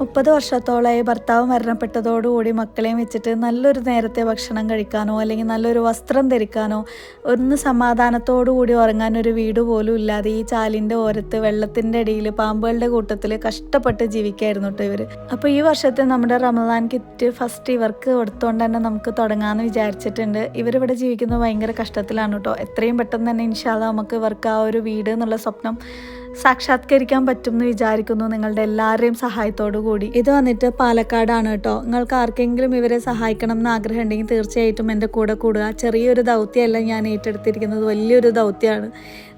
മുപ്പത് വർഷത്തോളമായി ഭർത്താവ് മരണപ്പെട്ടതോടുകൂടി മക്കളെയും വെച്ചിട്ട് നല്ലൊരു നേരത്തെ ഭക്ഷണം കഴിക്കാനോ അല്ലെങ്കിൽ നല്ലൊരു വസ്ത്രം ധരിക്കാനോ ഒന്ന് സമാധാനത്തോടു കൂടി ഉറങ്ങാൻ ഒരു വീട് പോലും ഇല്ലാതെ ഈ ചാലിന്റെ ഓരത്ത് വെള്ളത്തിന്റെ അടിയിൽ പാമ്പുകളുടെ കൂട്ടത്തിൽ കഷ്ടപ്പെട്ട് ജീവിക്കായിരുന്നു കേട്ടോ ഇവർ അപ്പോൾ ഈ വർഷത്തെ നമ്മുടെ റമദാൻ കിറ്റ് ഫസ്റ്റ് ഇവർക്ക് കൊടുത്തുകൊണ്ട് തന്നെ നമുക്ക് തുടങ്ങാമെന്ന് വിചാരിച്ചിട്ടുണ്ട്. ഇവരിവിടെ ജീവിക്കുന്നത് ഭയങ്കര കഷ്ടത്തിലാണ് കേട്ടോ. എത്രയും പെട്ടെന്ന് തന്നെ ഇൻഷാല്ല നമുക്ക് ഇവർക്ക് ആ ഒരു വീട് എന്നുള്ള സ്വപ്നം സാക്ഷാത്കരിക്കാൻ പറ്റും എന്ന് വിചാരിക്കുന്നു നിങ്ങളുടെ എല്ലാവരുടെയും സഹായത്തോടു കൂടി. ഇത് വന്നിട്ട് പാലക്കാടാണ് കേട്ടോ. നിങ്ങൾക്ക് ആർക്കെങ്കിലും ഇവരെ സഹായിക്കണം എന്ന് ആഗ്രഹം ഉണ്ടെങ്കിൽ തീർച്ചയായിട്ടും എന്റെ കൂടെ കൂടുക. ചെറിയൊരു ദൗത്യമല്ല ഞാൻ ഏറ്റെടുത്തിരിക്കുന്നത്. വലിയൊരു ദൗത്യമാണ്.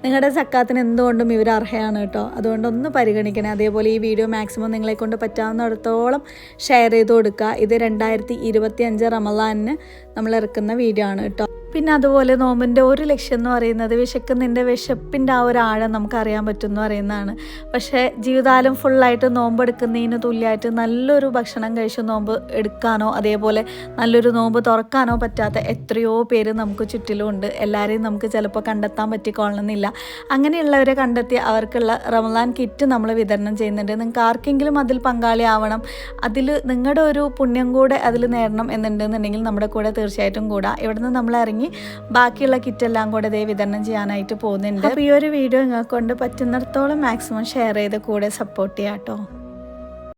നിങ്ങളുടെ സക്കാത്തിന് എന്തുകൊണ്ടും ഇവർ അർഹയാണ് കേട്ടോ. അതുകൊണ്ട് ഒന്ന് പരിഗണിക്കണേ. അതേപോലെ ഈ വീഡിയോ മാക്സിമം നിങ്ങളെ കൊണ്ട് പറ്റാവുന്നിടത്തോളം ഷെയർ ചെയ്ത് കൊടുക്കുക. ഇത് രണ്ടായിരത്തി ഇരുപത്തി അഞ്ച് റമലാനിന് നമ്മൾ ഇറക്കുന്ന വീഡിയോ ആണ് കേട്ടോ. പിന്നെ അതുപോലെ നോമ്പിന്റെ ഒരു ലക്ഷ്യം എന്ന് പറയുന്നത് വിശക്കുന്നതിന്റെ വിശപ്പിന്റെ ആ ഒരു ആഴം നമുക്ക് അറിയാൻ പറ്റും എന്ന് പറയുന്നതാണ്. പക്ഷേ ജീവിതകാലം ഫുള്ളായിട്ട് നോമ്പ് എടുക്കുന്നതിന് തുല്യമായിട്ട് നല്ലൊരു ഭക്ഷണം കഴിച്ച് നോമ്പ് എടുക്കാനോ അതേപോലെ നല്ലൊരു നോമ്പ് തുറക്കാനോ പറ്റാത്ത എത്രയോ പേര് നമുക്ക് ചുറ്റിലുമുണ്ട്. എല്ലാവരെയും നമുക്ക് ചിലപ്പോൾ കണ്ടെത്താൻ പറ്റിക്കൊള്ളണമെന്നില്ല. അങ്ങനെയുള്ളവരെ കണ്ടെത്തി അവർക്കുള്ള റമദാൻ കിറ്റ് നമ്മൾ വിതരണം ചെയ്യുന്നുണ്ട്. നിങ്ങൾക്ക് ആർക്കെങ്കിലും അതിൽ പങ്കാളിയാവണം അതിൽ നിങ്ങളുടെ ഒരു പുണ്യം കൂടെ അതിൽ നേടണം എന്നുണ്ടെന്നുണ്ടെങ്കിൽ നമ്മുടെ കൂടെ തീർച്ചയായിട്ടും കൂടാ. ഇവിടുന്ന് നമ്മൾ ഇറങ്ങി ബാക്കിയുള്ള കിറ്റെല്ലാം കൂടെ ദേ വിതരണം ചെയ്യാനായിട്ട് പോകുന്നുണ്ട്. അപ്പോൾ ഈ ഒരു വീഡിയോ നിങ്ങൾക്കൊണ്ട് പറ്റുന്നിടത്തോളം മാക്സിമം ഷെയർ ചെയ്ത് കൂടെ സപ്പോർട്ട് ചെയ്യാം കേട്ടോ